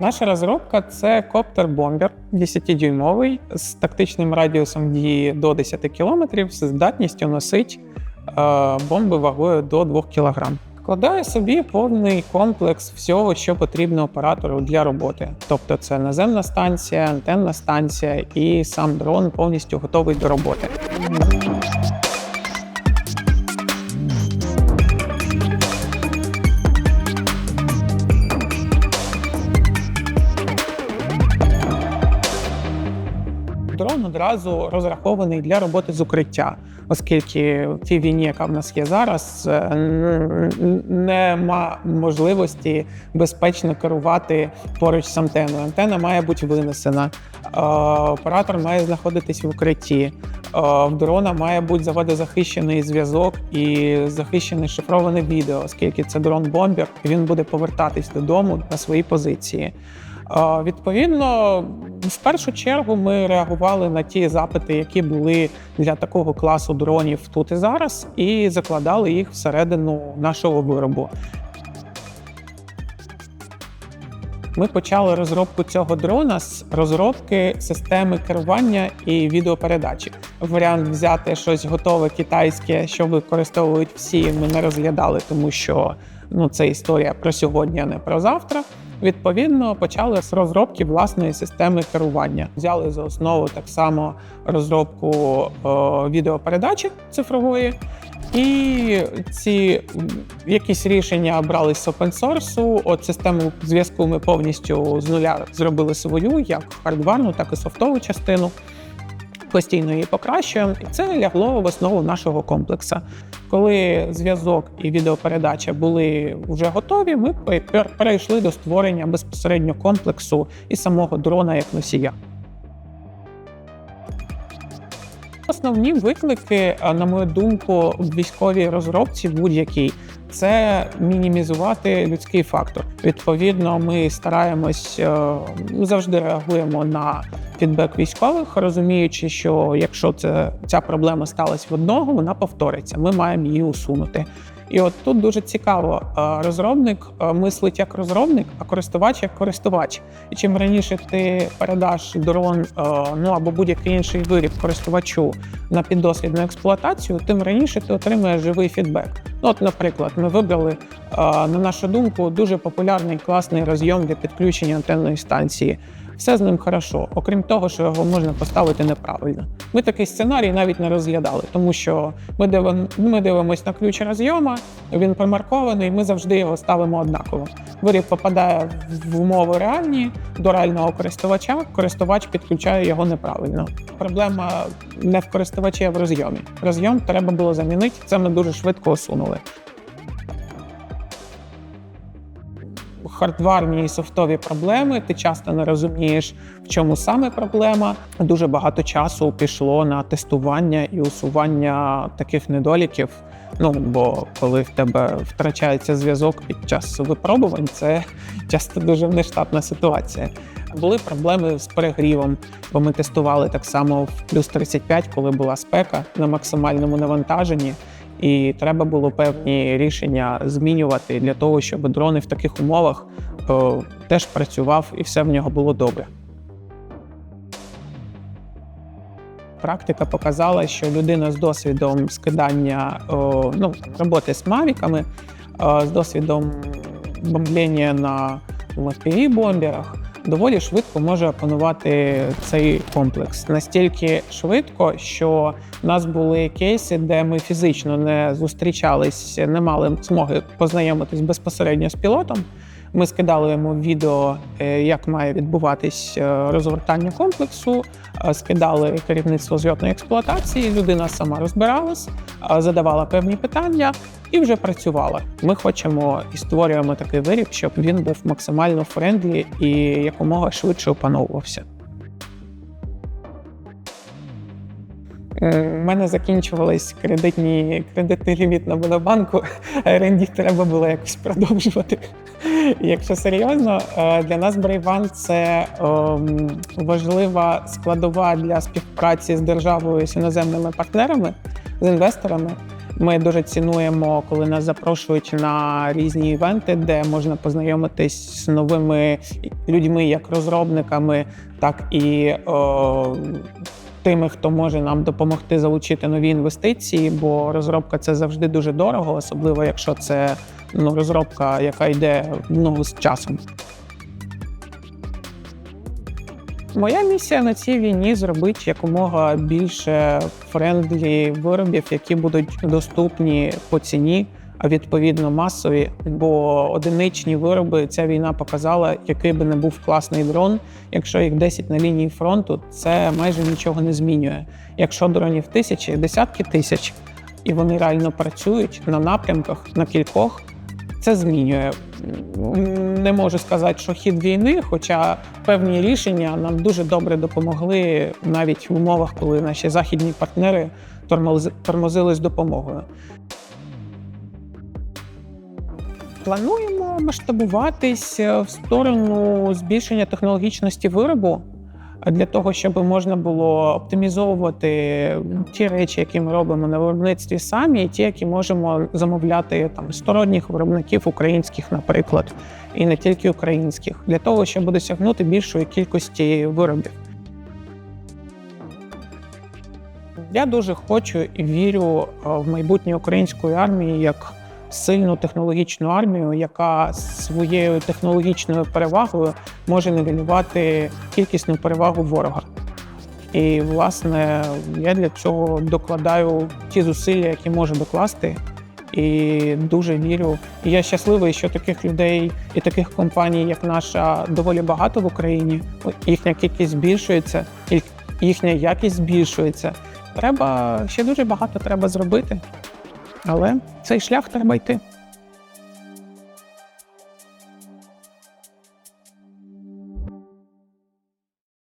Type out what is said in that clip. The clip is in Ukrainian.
Наша розробка це коптер-бомбер 10-дюймовий з тактичним радіусом дії до 10 км з здатністю носити е, бомби вагою до 2 кг. Вкладає собі повний комплекс всього, що потрібно оператору для роботи. Тобто це наземна станція, антенна станція і сам дрон повністю готовий до роботи. Дрон одразу розрахований для роботи з укриття, оскільки в тій війні, яка в нас є зараз, е, нема можливості безпечно керувати поруч з антеною. Антена має бути винесена, е, оператор має знаходитись в укритті. е, В дрона має бути заводозахищений зв'язок і захищене шифроване відео, оскільки це дрон-бомбер, він буде повертатись додому на свої позиції. Відповідно, в першу чергу ми реагували на ті запити, які були для такого класу дронів тут і зараз, і закладали їх всередину нашого виробу. Ми почали розробку цього дрона з розробки системи керування і відеопередачі. Варіант взяти щось готове китайське, що використовують всі, ми не розглядали, тому що ну це історія про сьогодні, а не про завтра. Відповідно, почали з розробки власної системи керування. Взяли за основу так само розробку е, відеопередачі цифрової. І ці якісь рішення брали з open source. От систему зв'язку ми повністю з нуля зробили свою, як хардварну, так і софтову частину. Постійно її покращуємо, і це лягло в основу нашого комплексу. Коли зв'язок і відеопередача були вже готові, ми пер- перейшли до створення безпосередньо комплексу і самого дрона як носія. Основні виклики, а, на мою думку, в військовій розробці будь-якій це мінімізувати людський фактор. Відповідно, ми стараємось е, завжди реагуємо на фідбек військових, розуміючи, що якщо це ця проблема сталася в одного, вона повториться. Ми маємо її усунути. І от тут дуже цікаво, е, розробник е, мислить як розробник, а користувач як користувач. І чим раніше ти передаш дрон, ну або будь-який інший виріб користувачу на піддослідну експлуатацію, тим раніше ти отримаєш живий фідбек. Ну, от, наприклад, ми вибрали, на нашу думку, дуже популярний класний розйом для підключення антенної станції. Все з ним хорошо, окрім того, що його можна поставити неправильно. Ми такий сценарій навіть не розглядали, тому що ми дивимо, ми дивимося на ключ розйома, він промаркований, ми завжди його ставимо однаково. Виріб попадає в умови реальні до реального користувача, користувач підключає його неправильно. Проблема не в користувачі, а в розйомі. Розйом треба було замінити. Це ми дуже швидко усунули. Хардварні і софтові проблеми. Ти часто не розумієш, в чому саме проблема. Дуже багато часу пішло на тестування і усування таких недоліків. Ну бо коли в тебе втрачається зв'язок під час випробувань, це часто дуже нештатна ситуація. Були проблеми з перегрівом, бо ми тестували так само в плюс 35, коли була спека на максимальному навантаженні. І треба було певні рішення змінювати для того, щоб дрони в таких умовах е, теж працював і все в нього було добре. Практика показала, що людина з досвідом скидання о, ну, роботи з мавіками, е, з досвідом бомблення на fpv бомберах доволі швидко може опанувати цей комплекс. Настільки швидко, що в нас були кейси, де ми фізично не зустрічались, не мали змоги познайомитись безпосередньо з пілотом. Ми скидали йому відео, е, як має відбуватись е, розгортання комплексу, е, скидали керівництво зльотної експлуатації. Людина сама розбиралась, задавала певні питання і вже працювала. Ми хочемо і створюємо такий виріб, щоб він був максимально френдлі і якомога швидше опановувався. Е, У мене закінчувались кредитні кредитний ліміт на Монобанку, а R&D треба було якось продовжувати. Якщо серйозно, е, для нас Брейван це ем, важлива складова для співпраці з державою з іноземними партнерами, з інвесторами. Ми дуже цінуємо, коли нас запрошують на різні івенти, де можна познайомитись з новими людьми, як розробниками, так і о, тими, хто може нам допомогти залучити нові інвестиції, бо розробка це завжди дуже дорого, особливо якщо це ну, розробка, яка йде ну, з часом. Моя місія на цій війні зробити якомога більше френдлі виробів, які будуть доступні по ціні, а відповідно масові. Бо одиничні вироби ця війна показала, який би не був класний дрон. Якщо їх 10 на лінії фронту, це майже нічого не змінює. Якщо дронів тисячі, десятки тисяч, і вони реально працюють на напрямках на кількох. Це змінює. Не можу сказати, що хід війни, хоча певні рішення нам дуже добре допомогли навіть в умовах, коли наші західні партнери тормози- тормозили з допомогою. Плануємо масштабуватись е, в сторону збільшення технологічності виробу для того, щоб можна було оптимізовувати ті речі, які ми робимо на виробництві самі, і ті, які можемо замовляти там сторонніх виробників українських, наприклад, і не тільки українських, для того, щоб досягнути більшої кількості виробів. Я дуже хочу і вірю в майбутнє української армії як сильну технологічну армію, яка своєю технологічною перевагою може нівелювати кількісну перевагу ворога. І, власне, я для цього докладаю ті зусилля, які можу докласти, і дуже вірю. І я щасливий, що таких людей і таких компаній, як наша, доволі багато в Україні. Їхня кількість збільшується, їхня якість збільшується. Треба ще дуже багато треба зробити, але цей шлях треба йти.